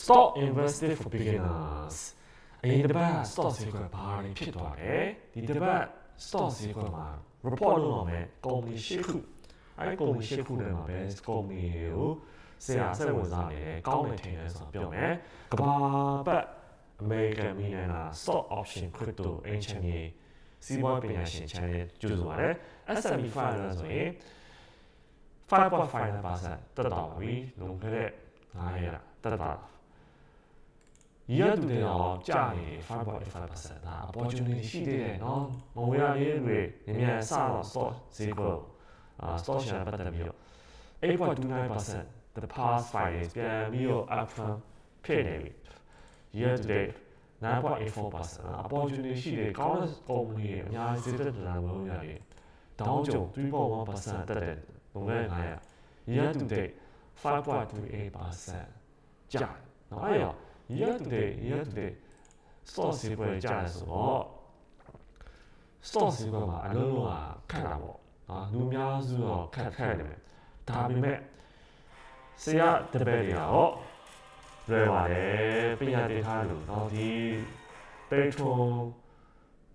Stock Investing for Beginners အရင်တစ်ပတ် stock ဈေးကွက်ဘာတွေဖြစ်သွားတယ်ဒီတစ်ပတ် stock ဈေးကွက်မှာ report လုပ်ရမယ်ကုမ္ပဏီ၈ခုအဲဒီကုမ္ပဏီ၈ခုထဲမှာပဲကုမ္ပဏီကိုဆရာစိတ်ဝင်စားနေတယ်ကောင်းတယ်ထင်တယ်ဆိုတော့ပြောမယ်ကဘာပတ် American Millionaire Stock Option Crypto Ancient ကြီးစီးပွားပညာရှင် channel ကျူးဆိုပါတယ် S&P 500ဆိုရင်5.5%တက်တာပြီလုံခဲ့တဲ့9ရက်တက်တာ ရရတူတဲ့တော့ကြာနေ5.5%ဒါ opportunity ရှိသေးတယ်နော်မဝေရရေးတွေနည်းနည်းစတော့ stock ဈေးကွက်အာ stock share ပတ်သက်ပြီးတော့8.29% the past 5 years ပြန်ပြီးတော့ up ဖြစ်နေပြီ year to date 9.84% opportunity ရှိတယ်ကောင်းတဲ့ company တွေအများကြီးဈေးတက်လာလို့ရတယ်တောင်းကြုံ3.1%တက်တယ်လွန်ခဲ့တဲ့900 year to date 5.38%ကျတယ်နော်အဲ့တော့ year to date year to date stock saver ကြာတယ်ဆိုတော့ stock saver မှာအလုံးလုံးကခက်တာပေါ့နော်လူများစုတော့ခက်ခက်နေတယ်ဒါပေမဲ့ဆရာတပည့်တွေကတော့လွယ်ပါတယ်ပြင်ရတဲ့ခါလို့တော့ဒီ patron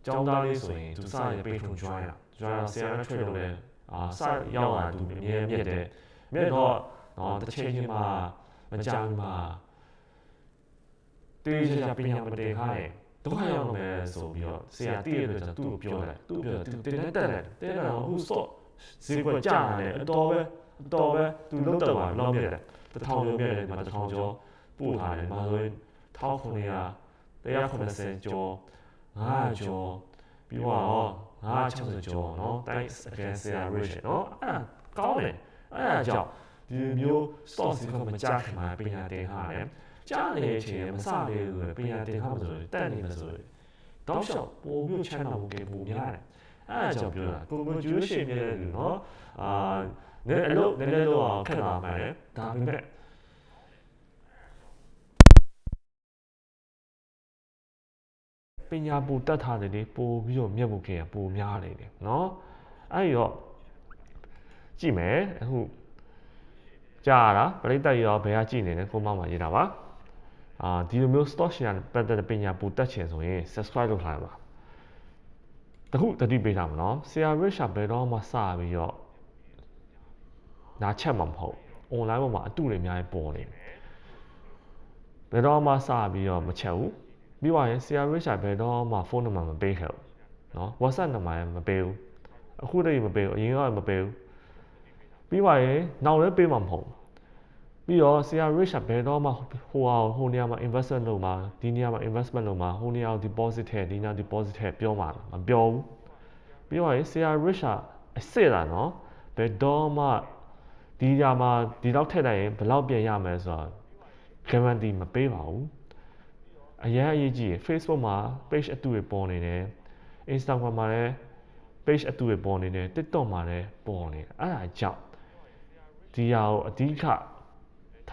ကျောင်းသားလေးဆိုရင်သူစရ patron join ရ join ဆရာနဲ့ trade လုပ်လဲအာစရောက်လာသူအမြဲမြက်တယ်မြက်တော့နော်တစ်ချိန်ချင်းမှာမကြောင်မှာ တေးချာချာပညာမတင်ခိုင်းဒုက္ခရောက်မယ်ဆိုပြီးတော့ဆရာတည့်ရတဲ့သူ့ကိုပြောတယ်သူ့ပြောသူတင်တဲ့တက်တယ်တင်းတယ်ဟိုစော့ဈေးကွက်ကြာတယ်အတော်ပဲအတော်ပဲသူလုံးတော့ပါလောက်မြက်တယ်တထောင်ကျော်မြက်တယ်ဒီမှာတထောင်ကျော်ပို့ထားတယ်မှာဆိုရင်1900 180ကျော်900ကျော်ပြီးတော့960ကျော်เนาะတိုင်း against their rate เนาะအဲ့ကောင်းတယ်အဲ့ဒါကြောင့်ဒီမျိုး stock စီကမကြခင်မှာပညာသင်ထားတယ် ကြားနေတဲ့အချိန်မစသေးဘူးပညာသင်ခါမဆိုလို့တက်နေမှာဆိုလို့တောက်လျှောက်ပို့ပြီးချမ်းသာမှုကပို့များတယ်အဲ့အကြောင်းပြောတာကွန်ဂိုဂျူးရှင်မြဲတဲ့လူနော်အာနည်းအလုပ်နည်းနည်းတော့ခက်လာမှန်းတယ်ဒါပေမဲ့ပညာပူတတ်ထားတယ်လေပို့ပြီးတော့မျက်မှုခင်ပို့များနေတယ်နော်အဲ့တော့ကြည့်မယ်အခုကြားရတာပြိတ္တရောဘယ်ကကြည့်နေလဲကိုမမရေးတာပါ အာဒီလိုမျိုး stock share ပတ်သက်တဲ့ပညာပူတတ်ချင်ဆိုရင် subscribe လုပ်ထားရပါတခုတတိပေးတာမနော်ဆရာ rich ဘယ်တော့မှစပြီးတော့နားချက်မှာမဟုတ် online ပေါ်မှာအတုတွေအများကြီးပေါ်နေဘယ်တော့မှစပြီးတော့မချက်ဘူးပြီးသွားရင်ဆရာ rich ဘယ်တော့မှဖုန်းနံပါတ်မပေးခဲ့ဘူးနော် WhatsApp နံပါတ်မပေးဘူးအခုတည်းမပေးဘူးအရင်ကမပေးဘူးပြီးသွားရင်နောက်လည်းပေးမှာမဟုတ် ပြီးတော့ဆရာ rich ဘယ်တော့မှဟိုဟာဟိုနေရာမှာ investment လုပ်မှာဒီနေရာမှာ investment လုပ်မှာဟိုနေရာကို deposit ထည့်ဒီနေရာ deposit ထည့်ပြောမှာမပြောဘူးပြီးတော့ဆရာ rich အစ်စ်လာနော်ဘယ်တော့မှဒီနေရာမှာဒီလောက်ထည့်လိုက်ရင်ဘယ်လောက်ပြန်ရမယ်ဆိုတော့ guarantee မပေးပါဘူးအရင်အရေးကြီးရ Facebook မှာ page အတူတွေပေါ်နေတယ် Instagram မှာလည်း page အတူတွေပေါ်နေတယ် TikTok မှာလည်းပေါ်နေတယ်အဲ့ဒါကြောင့်ဒီဟာကိုအဓိက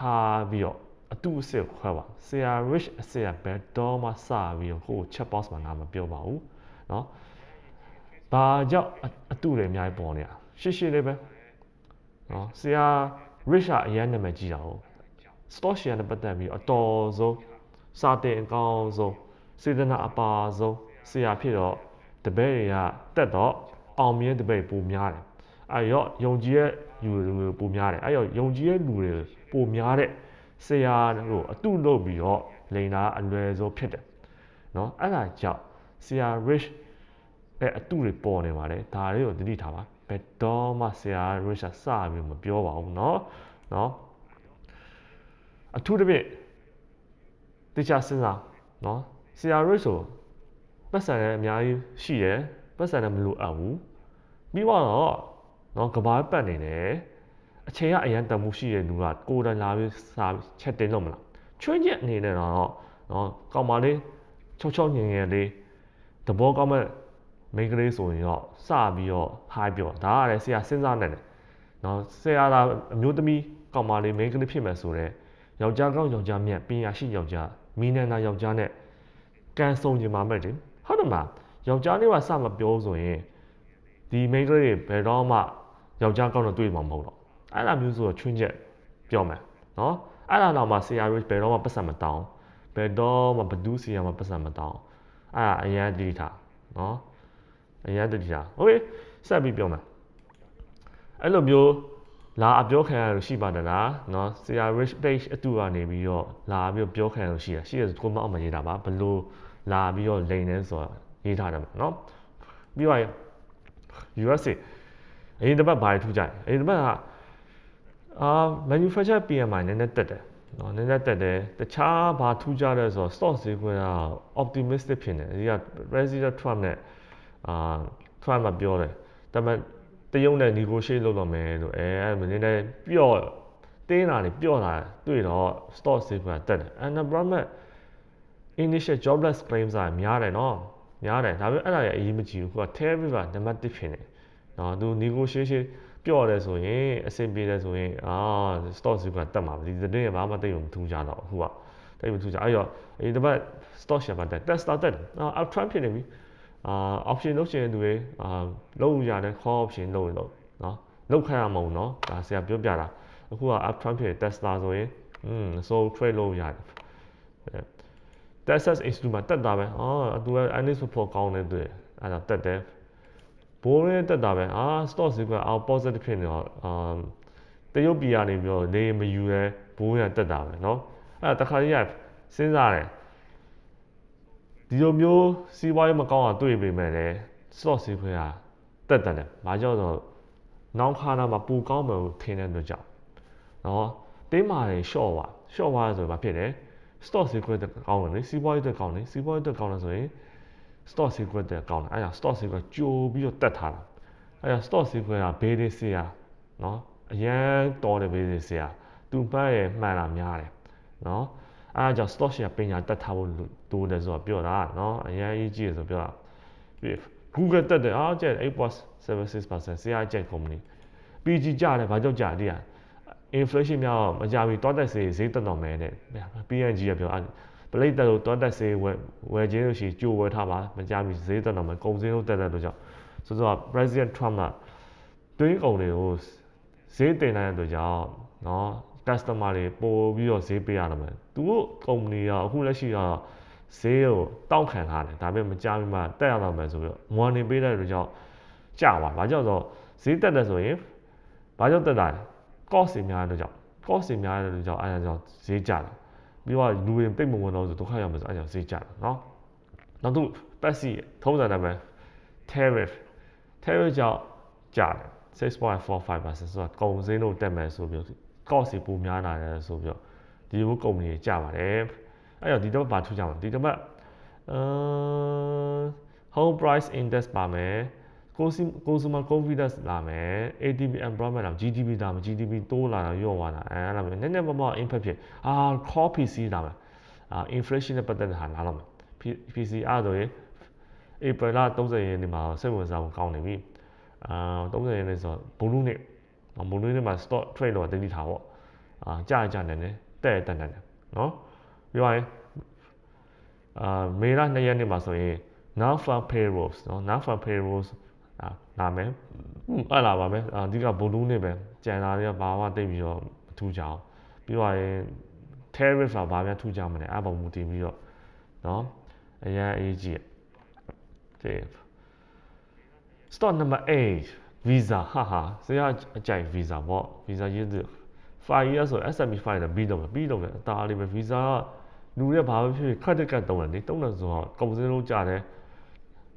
ထားပြီးတော့အတူအစစ်ခွဲပါဆရာ rich အစစ်ရဘယ်တော့မှစပြီးတော့ကို chat box မှာငါမပြောပါဘူးเนาะဘာကြောင့်အတူတွေအများကြီးပေါ်နေတာရှင်းရှင်းလေးပဲเนาะဆရာ rich အရင်နာမည်ကြီးတာဟုတ် stock share နဲ့ပတ်သက်ပြီးအတော်ဆုံးစာတင်အကောင်းဆုံးစေတနာအပါဆုံးဆရာဖြစ်တော့တပည့်တွေကတက်တော့အောင်မြင်တပည့်ပိုများတယ်အဲ့ရောယုံကြည်ရဲ့ လူတွေပိုများတယ်အဲ့ရောယုံကြည်ရဲ့လူတွေပိုများတဲ့ဆရာတို့အတုလုပ်ပြီးတော့လိန်တာအလွယ်ဆုံးဖြစ်တယ်เนาะအဲ့ဒါကြောင့်ဆရာ rich အဲ့အတုတွေပေါ်နေပါတယ်ဒါလေးကိုသတိထားပါဘယ်တော့မှဆရာ rich စပြီးမပြောပါဘူးเนาะเนาะအထူးသဖြင့်တေချာစဉ်းစားเนาะဆရာ rich ဆိုပတ်စံလည်းအများကြီးရှိတယ်ပတ်စံလည်းမလိုအပ်ဘူးပြီးတော့ နော်ကဘာပတ်နေတယ်အချိန်ကအရန်တမှုရှိတဲ့လူကကိုယ်တိုင်လာပြီးစာချက်တင်လို့မလားချွင်းချက်အနေနဲ့တော့နော်ကောင်မလေးချောက်ချောက်ငင်ငယ်လေးတဘောကောင်းမဲ့မိန်းကလေးဆိုရင်တော့စပြီးတော့ဟာပြောဒါကလည်းဆရာစဉ်းစားနေတယ်နော်ဆရာသာအမျိုးသမီးကောင်မလေးမိန်းကလေးဖြစ်မယ်ဆိုတော့ယောက်ျားကောင်းယောက်ျားမြတ်ပညာရှိယောက်ျားမိနန္ဒာယောက်ျားနဲ့ကံစုံကျင်မှာမဲ့တယ်ဟုတ်တယ်မလားယောက်ျားလေးကစမပြောဆိုရင်ဒီမိန်းကလေးတွေဘယ်တော့မှ ယောက်ျားကောင်းတော့တွေ့မှာမဟုတ်တော့အဲ့လိုမျိုးဆိုတော့ချွင်းချက်ပြောမယ်နော် အဲ့ဒါတော့မှ CRH ဘယ်တော့မှပတ်စံမတောင်းဘယ်တော့မှဘဒူးစီရမှာပတ်စံမတောင်းအဲ့ဒါအရန်တတိထားနော်အရန်တတိထားโอเคဆက်ပြီးပြောမယ်အဲ့လိုမျိုးလာအပြောခံရလို့ရှိပါတယ်လားเนาะ CRH page အတူကနေပြီးတော့လာပြီးပြောခံရလို့ရှိရရှိရကိုမအောင်မရေးတာပါဘလို့လာပြီးတော့လိန်နေဆိုတော့ရေးထားတယ်เนาะပြီးတော့ USA အရင်တစ်ပတ်ဘာထူးကြတယ်အရင်တစ်ပတ်ကအာ manufacture PMI နည်းနည်းတက်တယ်နော်နည်းနည်းတက်တယ်တခြားဘာထူးကြလဲဆိုတော့ stock ဈေးကွက်က optimistic ဖြစ်နေတယ်ဒီက President Trump နဲ့အာ Trump ကပြောတယ်ဒါပေမဲ့တရုတ်နဲ့ negotiate လုပ်တော့မယ်လို့အဲအဲ့နည်းနည်းပျော့တင်းလာနေပျော့လာတွေ့တော့ stock ဈေးကွက်ကတက်တယ် unemployment initial jobless claims ကများတယ်နော်များတယ်ဒါပေမဲ့အဲ့ဒါရအရေးမကြီးဘူးခုက tariff ကနံပါတ်1ဖြစ်နေ နော်သူ negotiation ပျော့တယ်ဆိုရင်အဆင်ပြေတယ်ဆိုရင်အာ stock ဈေးကတက်မှာဒီသတင်းကဘာမှတိတ်မထူးကြတော့အခုကတိတ်မထူးကြအဲ့တော့ဒီတစ်ပတ် stock share မှာတက် test တက်အာ up trend ဖြစ်နေပြီအာ option လုပ်ချင်တဲ့သူတွေအာလုပ်ရတယ် call option လုပ်ရင်လုပ်နော်လုပ်ခိုင်းရမအောင်နော်ဒါဆရာပြောပြတာအခုက up trend ဖြစ် Tesla ဆိုရင်อืม so trade လုပ်ရတယ် Texas Instrument တက်တာပဲအော်သူက earnings report ကောင်းနေတယ်အဲ့ဒါတက်တယ် ဘိုးရင်းတက်တာပဲအာ stock ဈေးကအော် positive ဖြစ်နေတော့အာတရုတ်ပြည်ကနေပြီးတော့နေမယူရဲဘိုးရတက်တာပဲเนาะအဲ့တခါကြီးကစဉ်းစားတယ်ဒီလိုမျိုးစီးပွားရေးမကောင်းအောင်တွေ့ပေမဲ့လည်း stock ဈေးခွဲကတက်တယ်။ဘာကြောင့်ဆိုတော့နောက်ခါနာမှာပူကောင်းမယ်လို့ထင်တဲ့အတွက်ကြောင့်နော်တင်းမာတွေ short ပါ short ပါဆိုတော့ဘာဖြစ်လဲ stock ဈေးကွက်တက်ကောင်းတယ်လေစီးပွားရေးတက်ကောင်းတယ်စီးပွားရေးတက်ကောင်းတယ်ဆိုရင် stock ဈေးကွက်တက်ကောင်းတယ်အဲ့ဒါ stock ဈေးကွက်ကြိုပြီးတော့တက်ထားတာအဲ့ဒါ stock ဈေးကွက်ကဘေးလေးစီးရနော်အရန်တော်တယ်ဘေးလေးစီးရသူ့ဘက်ရဲ့မှန်တာများတယ်နော်အဲ့ဒါကြောင့် stock share ပညာတက်ထားဖို့တိုးတယ်ဆိုတော့ပြောတာနော်အရန်အရေးကြီးတယ်ဆိုပြောတာ Google တက်တယ်အားကျက်8.76% CI ကျက် company PG ကြတယ်ဘာကြောင့်ကြတည်း inflation များတော့မကြပြီတောတက်စေးဈေးတက်တော့မယ်တဲ့ PNG ကပြော ပလိတ်တက်လို့တောတက်စေးဝယ်ဝယ်ခြင်းလို့ရှိကြိုဝယ်ထားပါမကြပြီဈေးတက်တော့မယ်ကုန်စည်လို့တက်တဲ့လို့ကြောင့်ဆိုတော့ President Trump ကတွင်းကုန်တွေကိုဈေးတင်နိုင်တဲ့အတွက်ကြောင့်เนาะ customer တွေပို့ပြီးတော့ဈေးပေးရတော့မယ်သူတို့ company ကအခုလက်ရှိတော့ဈေးကိုတောင်းခံထားတယ်ဒါပေမဲ့မကြပြီမှတက်ရတော့မယ်ဆိုပြီးတော့ warning ပေးတဲ့အတွက်ကြောင့်ကြာပါဘာကြောင့်ဆိုတော့ဈေးတက်တယ်ဆိုရင်ဘာကြောင့်တက်တာလဲ cost တွေများတဲ့ကြောင့် cost တွေများတဲ့ကြောင့်အဲဒါကြောင့်ဈေးကျတယ် ပြီးတော့လူတွေပိတ်မဝင်တော့ဆိုဒုက္ခရောက်မှာဆိုအဲဒါကြောင့်ဈေးကျတယ်เนาะနောက်သူပတ်စီထုံးစံတိုင်းပဲ tariff tariff ကြောင့်ကျတယ်6.45%ဆိုတော့ကုန်စည်လို့တက်မယ်ဆိုပြီး cost တွေပိုများလာတယ်ဆိုပြီးတော့ဒီလိုကုမ္ပဏီကျပါတယ်အဲ့တော့ဒီတော့ဘာထူးကြမှာဒီတော့အမ် home price index ပါမယ် consumer confidence လာမယ် ADP employment လာ GDP လာမယ် GDP တိုးလာတာရော့သွားတာအဲအဲ့လိုမျိုးနည်းနည်းပါးပါး impact ဖြစ်အာ core PC လာမယ်အာ inflation နဲ့ပတ်သက်တဲ့ဟာလာတော့မယ် PC အဲ့ဆိုရင် April လ30ရက်နေ့မှာစိတ်ဝင်စားဖို့ကောင်းနေပြီအာ30ရက်နေ့ဆိုဘလူးနေ့ဘလူးနေ့မှာ stock trade တော့တတိထားပေါ့အာကြာကြာနေတယ်တဲ့တက်နေတယ်နော်ပြောရရင်အာမေလ2ရက်နေ့မှာဆိုရင် non farm payrolls နော် non farm payrolls လာမယ်အဲ့လာပါမယ်အဓိကဘိုလူးနေပဲကြံလာတွေကဘာမှတိတ်ပြီးတော့မထူးကြအောင်ပြီးတော့ရင် tariff ကဘာမှထူးကြမလဲအဲ့ပုံမူတည်ပြီးတော့နော်အရင်အေးကြီးတဲ့ stop number 8 visa ဟာဟာဆရာအကြိုက် visa ပေါ့ visa ရေးသူ5 years ဆို SME 5နဲ့ပြီးတော့ပြီးတော့အသားလေးပဲ visa ကလူတွေဘာပဲဖြစ်ဖြစ် credit card တုံးတယ်လေတုံးတယ်ဆိုတော့ကုန်စည်လုံးကြတယ်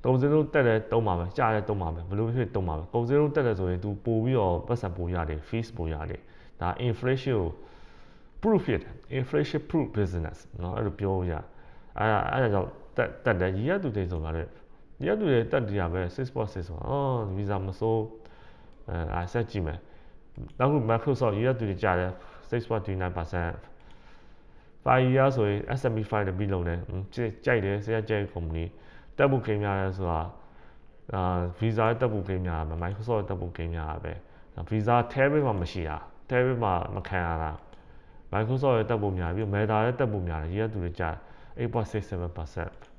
တုံစင်းလုံးတက်တယ်တုံးပါမယ်ကြားတယ်တုံးပါမယ်ဘယ်လိုဖြစ်တုံးပါမယ်ကုန်စင်းလုံးတက်တယ်ဆိုရင် तू ပို့ပြီးတော့ပတ်စံပို့ရတယ် fees ပို့ရတယ်ဒါ inflation ကို proof ဖြစ်တယ် inflation proof business เนาะအဲ့လိုပြောရအဲ့ဒါအဲ့ဒါကြောင့်တက်တက်တယ်ရီရတူတွေဆိုတာလေရီရတူတွေတက်တရားပဲ6.6ဆိုအော် visa မစိုးအဲအဲ့ဆက်ကြည့်မယ်နောက်ခု Microsoft ရီရတူတွေကြားတယ်6.29% 5 year ဆိုရင် S&P 5နဲ့ပြီးလုံးတယ်ကြိုက်တယ်ဆရာကြိုက် company တက်ဖို့ကိန်းများလဲဆိုတာအာ visa တက်ဖို့ကိန်းများပဲ Microsoft တက်ဖို့ကိန်းများပဲ visa tariff မှာမရှိတာ tariff မှာမခံရတာ Microsoft ရဲ့တက်ဖို့များပြီး Meta ရဲ့တက်ဖို့များတယ်ရေးရသူတွေကြာ8.67%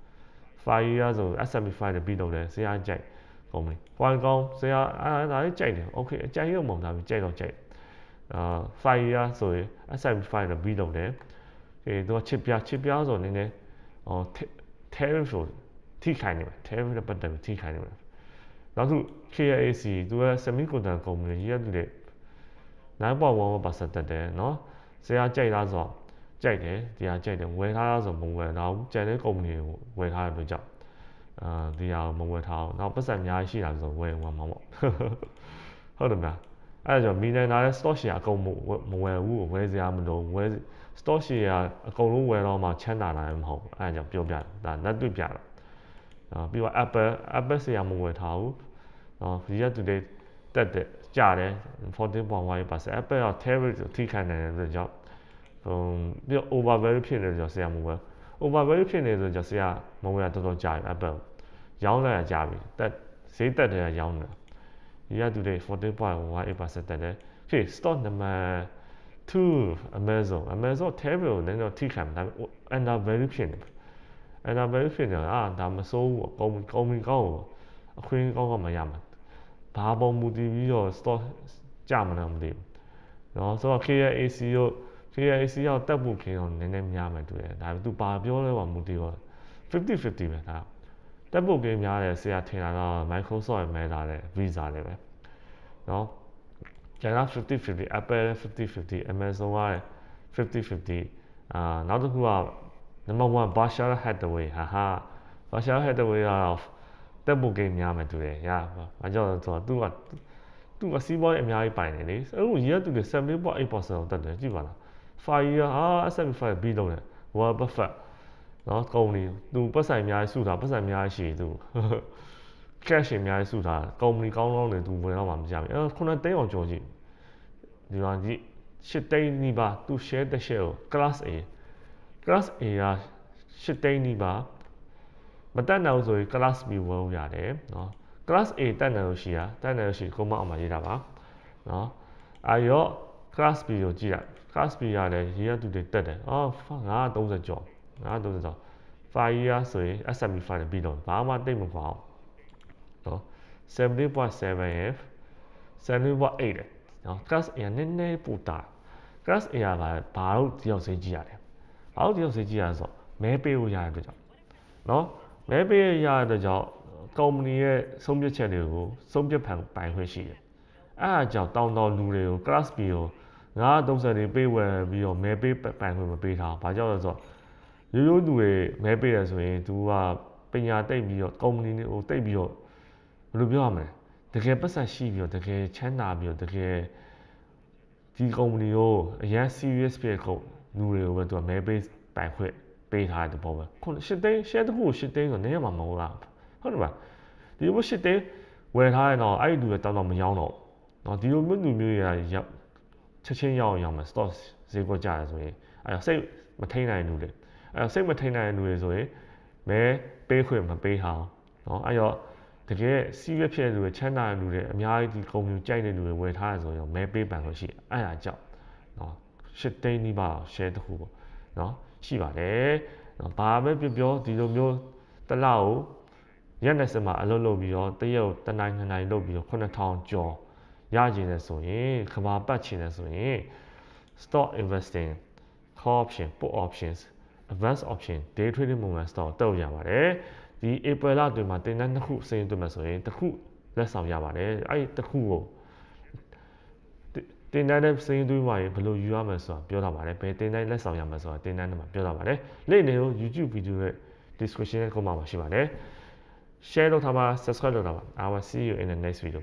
5 year ဆို S&P 5နဲ့ပြီးတော့လဲဆရာကြိုက်ကုမ္ပဏီ Qualcomm ဆရာအားဒါလေးကြိုက်တယ် okay အကြိုက်ရုံမဟုတ်ဒါပြီးကြိုက်တော့ကြိုက်အာ fire ဆိုရင် S&P 5တော့ပြီးတော့တယ်အဲသူကချစ်ပြချစ်ပြဆိုနည်းနည်းဟော tariff ဆို ထိခိုင်နေတယ် tariff နဲ့ပတ်သက်ပြီးထိခိုင်နေတယ်နောက်သူ KAC သူက semiconductor company ကြီးကသူတွေ9.1%တက်တယ်เนาะဆရာကြိုက်လားဆိုတော့ကြိုက်တယ်ဒီဟာကြိုက်တယ်ဝယ်ထားလားဆိုမဝယ်တော့ဘူးကျန်တဲ့ company ကိုဝယ်ထားတဲ့အတွက်ကြောင့်အာဒီဟာမဝယ်ထားအောင်နောက်ပတ်စံအများကြီးရှိတာဆိုဝယ်ဝင်မှာပေါ့ဟုတ်တယ်မလားအဲ့ဒါကြောင့်မီနန်နာရဲ့ stock share အကုန်မဝယ်ဘူးဝယ်စရာမလိုဝယ် stock share အကုန်လုံးဝယ်တော့မှချမ်းသာတာလည်းမဟုတ်ဘူးအဲ့ဒါကြောင့်ပြောပြတာဒါလက်တွေ့ပြတာ အာပြီးတော့ Apple Apple share မဝယ်ထားဘူးနော်ဒီရက် today တက်တယ်ကြတယ်14.1% Apple က tariff ထိခိုက်နေတဲ့အတွက်ကြောင့်ဟိုပြီးတော့ over value ဖြစ်နေတဲ့ကြောင့်ဆရာမဝယ် over value ဖြစ်နေတဲ့ကြောင့်ဆရာမဝယ်တော်တော်ကြာပြီ Apple ရောင်းလိုက်ရကြာပြီတက်ဈေးတက်တယ်ရောင်းတယ်ဒီရက် today 14.18%တက်တယ်ဖြစ် stock နံပါတ်2 Amazon Amazon tariff ကိုလည်းတော့ထိခိုက်မှာဒါပေမဲ့ under value ဖြစ်နေတယ် under value ဖြစ်နေတာအာဒါမစိုးဘူးကောင်းကောင်းကောင်းအခွင့်ကောင်းကောင်းမရမှာဘာပုံမူတည်ပြီးတော့ stock ကြမလားမသိဘူးเนาะဆိုတော့ KAC တို့ KAC ရောက်တက်ဖို့ခင်အောင်နည်းနည်းများမယ်တူတယ်ဒါပေမဲ့ तू ပါပြောလဲပါမူတည်တော့50 50ပဲဒါတက်ဖို့ကိန်းများတယ်ဆရာထင်တာတော့ Microsoft ရဲ့ Meta နဲ့ Visa နဲ့ပဲเนาะကျန်တာ50 50 Apple 50 50 Amazon က50 50အာနောက်တစ်ခုက number 1 Berkshire Hathaway ဟာဟာ Berkshire Hathaway ကတော့တက်ဖို့ကိန်းများမယ်တူတယ်ညာဘာကြောင့်လဲဆိုတော့သူကသူကစီးပွားရေးအများကြီးပိုင်တယ်လေအဲ့လိုရက်သူတွေ7.8%တက်တယ်ကြည့်ပါလား fire ဟာ S&P 5ပြီးတော့တယ် Warren Buffett နော်ကုမ္ပဏီသူပတ်ဆိုင်အများကြီးစုတာပတ်ဆိုင်အများကြီးရှိသူ cash အများကြီးစုတာကုမ္ပဏီကောင်းကောင်းတွေသူဝင်တော့မှမကြဘူးအဲ့ခုနသိန်းအောင်ကြော်ကြည့်ဒီမှာကြည့်ရှစ်သိန်းနီးပါသူ share တစ် share ကို class A class A ကရှစ်သိန်းနီးပါမတက်နိုင်ဆိုရင် class B ဝယ်လို့ရတယ်နော် class A တက်နိုင်လို့ရှိရတက်နိုင်လို့ရှိကိုမအောင်မှာရေးတာပါနော်အာရော class B ကိုကြည့်ရ class B ရတယ်ရေးရသူတွေတက်တယ်အော်ငါ30ကျော်ငါ30ကျော် fire year ဆိုရင် S&P 5ပြီးတော့ဘာမှတိတ်မကွာအောင်နော်70.7 F 70.8နော် class A နည်းနည်းပိုတာ class A ကဘာလို့တယောက်စိတ်ကြည့်ရတယ် ဘာလို့တယောက်စိတ်ကြည့်ရလဲဆိုတော့မဲပေးလို့ရတဲ့အတွက်ကြောင့်နော်မဲပေးရတဲ့အတွက်ကြောင့်ကုမ္ပဏီရဲ့ဆုံးဖြတ်ချက်တွေကိုဆုံးဖြတ်ပိုင်ခွင့်ရှိတယ်အဲအားကြောင့်တောင်းတောင်းလူတွေကို class B ကိုငါ30တွေပေးဝယ်ပြီးတော့မဲပေးပိုင်ခွင့်မပေးထားဘာကြောင့်လဲဆိုတော့ရိုးရိုးသူတွေမဲပေးရဆိုရင် तू ကပညာတိတ်ပြီးတော့ကုမ္ပဏီတွေကိုတိတ်ပြီးတော့ဘယ်လိုပြောရမလဲတကယ်ပတ်သက်ရှိပြီးတော့တကယ်ချမ်းသာပြီးတော့တကယ်ဒီကုမ္ပဏီကိုအရန် serious ဖြစ်ကုန် လူတွေကိုပဲ तू ကမဲပေးပိုင်ခွင့်ပေးထားတဲ့ပုံပဲခုရှစ်သိန်း share တစ်ခုရှစ်သိန်းဆိုနေရမှာမဟုတ်လားဟုတ်တယ်ပါဒီလိုရှစ်သိန်းဝယ်ထားရင်တော့အဲ့ဒီလူတွေတောင်းတော့မရောတော့နော်ဒီလိုမျိုးလူမျိုးတွေကရောက်ချက်ချင်းရောက်အောင်မှာ stock ဈေးကွက်ကျတယ်ဆိုရင်အဲ့စိတ်မထိန်နိုင်လူတွေအဲ့စိတ်မထိန်နိုင်လူတွေဆိုရင်မဲပေးခွင့်မပေးဟောင်းနော်အဲ့တော့တကယ်စီးရွက်ဖြစ်တဲ့လူတွေချမ်းသာတဲ့လူတွေအများကြီးဒီကုမ္ပဏီကြိုက်တဲ့လူတွေဝယ်ထားရဆိုရင်မဲပေးပန်လို့ရှိအဲ့ဒါကြောင့်နော် ရှစ်သိန်းနီးပါး share တစ်ခုပေါ့နော်ရှိပါတယ်နော်ဘာပဲပြောပြောဒီလိုမျိုးတစ်လောက်ကိုရက်နဲ့စမှာအလုပ်လုပ်ပြီးတော့တရက်ကိုတနိုင်နှစ်နိုင်လုပ်ပြီးတော့9000ကျော်ရကျင်တယ်ဆိုရင်ခမာပတ်ချင်တယ်ဆိုရင် stock investing call option put options advance option day trading moment stock တောက်ရပါတယ်ဒီ April လအတွင်းမှာတင်တဲ့နှစ်ခုစရင်တွေ့မှာဆိုရင်တစ်ခုလက်ဆောင်ရပါတယ်အဲ့ဒီတစ်ခုကို တင်တဲ့စရင်တွေ့မှာဘယ်လိုယူရမလဲဆိုတာပြောထားပါတယ်ဘယ်တင်တဲ့လက်ဆောင်ရမလဲဆိုတာတင်တဲ့မှာပြောထားပါတယ်လိမ့်နေကို YouTube video ရဲ့ description ရဲ့ comment မှာရှိပါတယ် share လုပ်ထားပါ subscribe လုပ်ထားပါ I will see you in the next video